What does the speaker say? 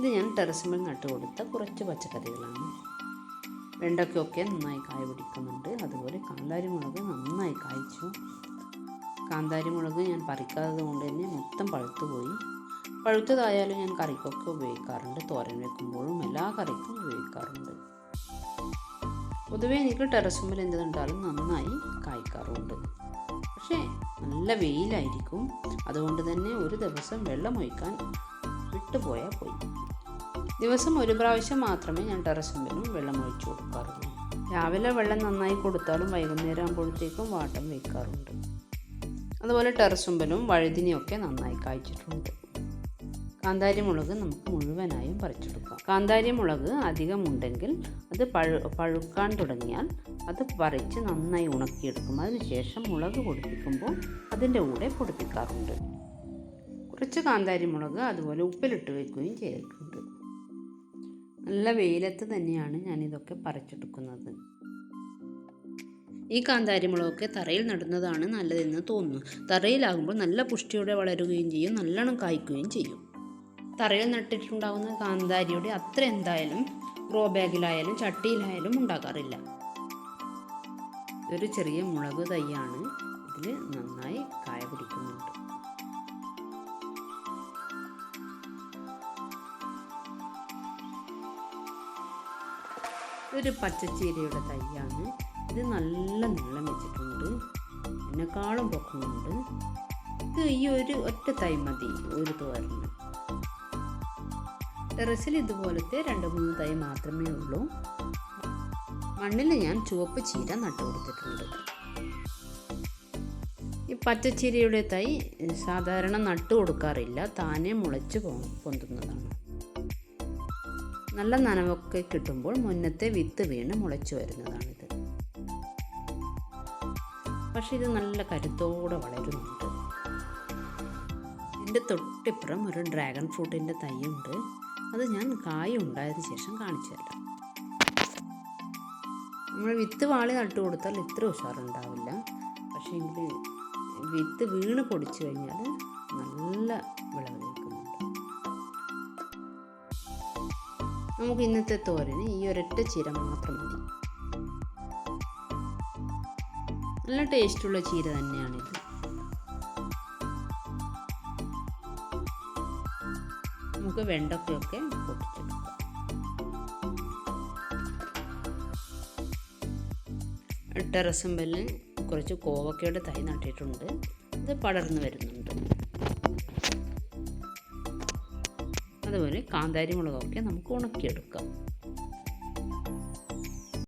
ഇത് ഞാൻ ടെറസിമിൽ നട്ടുകൊടുത്ത കുറച്ച് പച്ചക്കറികളാണ്. വെണ്ടയ്ക്കൊക്കെ നന്നായി കായ പിടിക്കുന്നുണ്ട്. അതുപോലെ കാന്താരി മുളക് നന്നായി കായ്ച്ചു. കാന്താരി മുളക് ഞാൻ പറിക്കാത്തത് കൊണ്ട് തന്നെ മൊത്തം പഴുത്തു പോയി. പഴുത്തതായാലും ഞാൻ കറിക്കൊക്കെ ഉപയോഗിക്കാറുണ്ട്. തോരൻ വെക്കുമ്പോഴും എല്ലാ കറിക്കും ഉപയോഗിക്കാറുണ്ട്. പൊതുവേ എനിക്ക് ടെറസുമ്പിൽ എന്ത് കണ്ടാലും നന്നായി കായ്ക്കാറുണ്ട് പക്ഷേ നല്ല വെയിലായിരിക്കും. അതുകൊണ്ട് തന്നെ ഒരു ദിവസം വെള്ളം ഒഴിക്കാൻ വിട്ടുപോയാൽ പോയി. ദിവസം ഒരു പ്രാവശ്യം മാത്രമേ ഞാൻ ടെറസിന്റെയും വെള്ളം ഒഴിച്ചു കൊടുക്കാറുള്ളൂ. രാവിലെ വെള്ളം നന്നായി കൊടുത്താലും വൈകുന്നേരം ആകുമ്പോഴത്തേക്കും വാട്ടം വയ്ക്കാറുണ്ട്. അതുപോലെ ടെറസുമ്പലും വഴുതിനെയൊക്കെ നന്നായി കായ്ച്ചിട്ടുണ്ട്. കാന്താരി മുളക് നമുക്ക് മുഴുവനായും പറിച്ചെടുക്കാം. കാന്താരി മുളക് അധികമുണ്ടെങ്കിൽ അത് പഴു പഴുക്കാൻ തുടങ്ങിയാൽ അത് പറിച്ച് നന്നായി ഉണക്കിയെടുക്കും. അതിനുശേഷം മുളക് പൊടിപ്പിക്കുമ്പോൾ അതിന്റെ കൂടെ പൊടിപ്പിക്കാറുണ്ട്. കുറച്ച് കാന്താരി മുളക് അതുപോലെ ഉപ്പിലിട്ട് വയ്ക്കുകയും ചെയ്തിട്ടുണ്ട്. നല്ല വെയിലത്ത് തന്നെയാണ് ഞാനിതൊക്കെ പറിച്ചെടുക്കുന്നത്. ഈ കാന്താരി മുളകൊക്കെ തറയിൽ നടുന്നതാണ് നല്ലതെന്ന് തോന്നുന്നു. തറയിലാകുമ്പോൾ നല്ല പുഷ്ടിയോടെ വളരുകയും ചെയ്യും നല്ലോണം കായ്ക്കുകയും ചെയ്യും. തറയിൽ നട്ടിട്ടുണ്ടാകുന്ന കാന്താരിയുടെ അത്ര എന്തായാലും ഗ്രോ ബാഗിലായാലും ചട്ടിയിലായാലും ഉണ്ടാകാറില്ല. ഒരു ചെറിയ മുളക് തൈയാണ്. ഇതിൽ നന്നായി കായ പിടിക്കുന്നുണ്ട്. ഇതൊരു പച്ചച്ചീരയുടെ തൈയാണ്. ഇത് നല്ല നീളം വെച്ചിട്ടുണ്ട്. എന്നെക്കാളും പൊക്കമുണ്ട്. ഇത് ഈ ഒരു ഒറ്റ തൈ മതി ഒരു തോരന്. ടെറസിൽ ഇതുപോലത്തെ രണ്ട് മൂന്ന് തൈ മാത്രമേ ഉള്ളൂ. മണ്ണിൽ ഞാൻ ചുവപ്പ് ചീര നട്ടു കൊടുത്തിട്ടുണ്ട്. ഈ പച്ചച്ചീരയുടെ തൈ സാധാരണ നട്ടു കൊടുക്കാറില്ല താനെ മുളച്ച് പൊന്തുന്നതാണ്. നല്ല നനവൊക്കെ കിട്ടുമ്പോൾ മുന്നത്തെ വിത്ത് വീണ് മുളച്ചു വരുന്നതാണിത്. പക്ഷെ ഇത് നല്ല കരുത്തോടെ വളരുന്നുണ്ട്. ഇതിന്റെ തൊട്ടിപ്പുറം ഒരു ഡ്രാഗൺ ഫ്രൂട്ടിന്റെ തൈയുണ്ട്. അത് ഞാൻ കായ ഉണ്ടായതിനു ശേഷം കാണിച്ചു തരാം. നമ്മൾ വിത്ത് വാളി നട്ടു കൊടുത്താൽ ഇത്ര ഉഷാറുണ്ടാവില്ല. പക്ഷേ വിത്ത് വീണ് പൊടിച്ചു കഴിഞ്ഞാൽ നല്ല വിളവ് നമുക്ക് ഇന്നത്തെ തോരന് ഈ ഒരൊറ്റ ചീര മാത്രം മതി നല്ല ടേസ്റ്റുള്ള ചീര തന്നെയാണിത്. നമുക്ക് വെണ്ടക്കയൊക്കെ പൊട്ടിച്ചെടുക്കാം. ടെറസുമ്പലിൽ കുറച്ച് കോവക്കയുടെ തൈ നട്ടിട്ടുണ്ട്. ഇത് പടർന്നു വരുന്നുണ്ട്. അതുപോലെ കാന്താരി മുളകൊക്കെ നമുക്ക് ഉണക്കിയെടുക്കാം.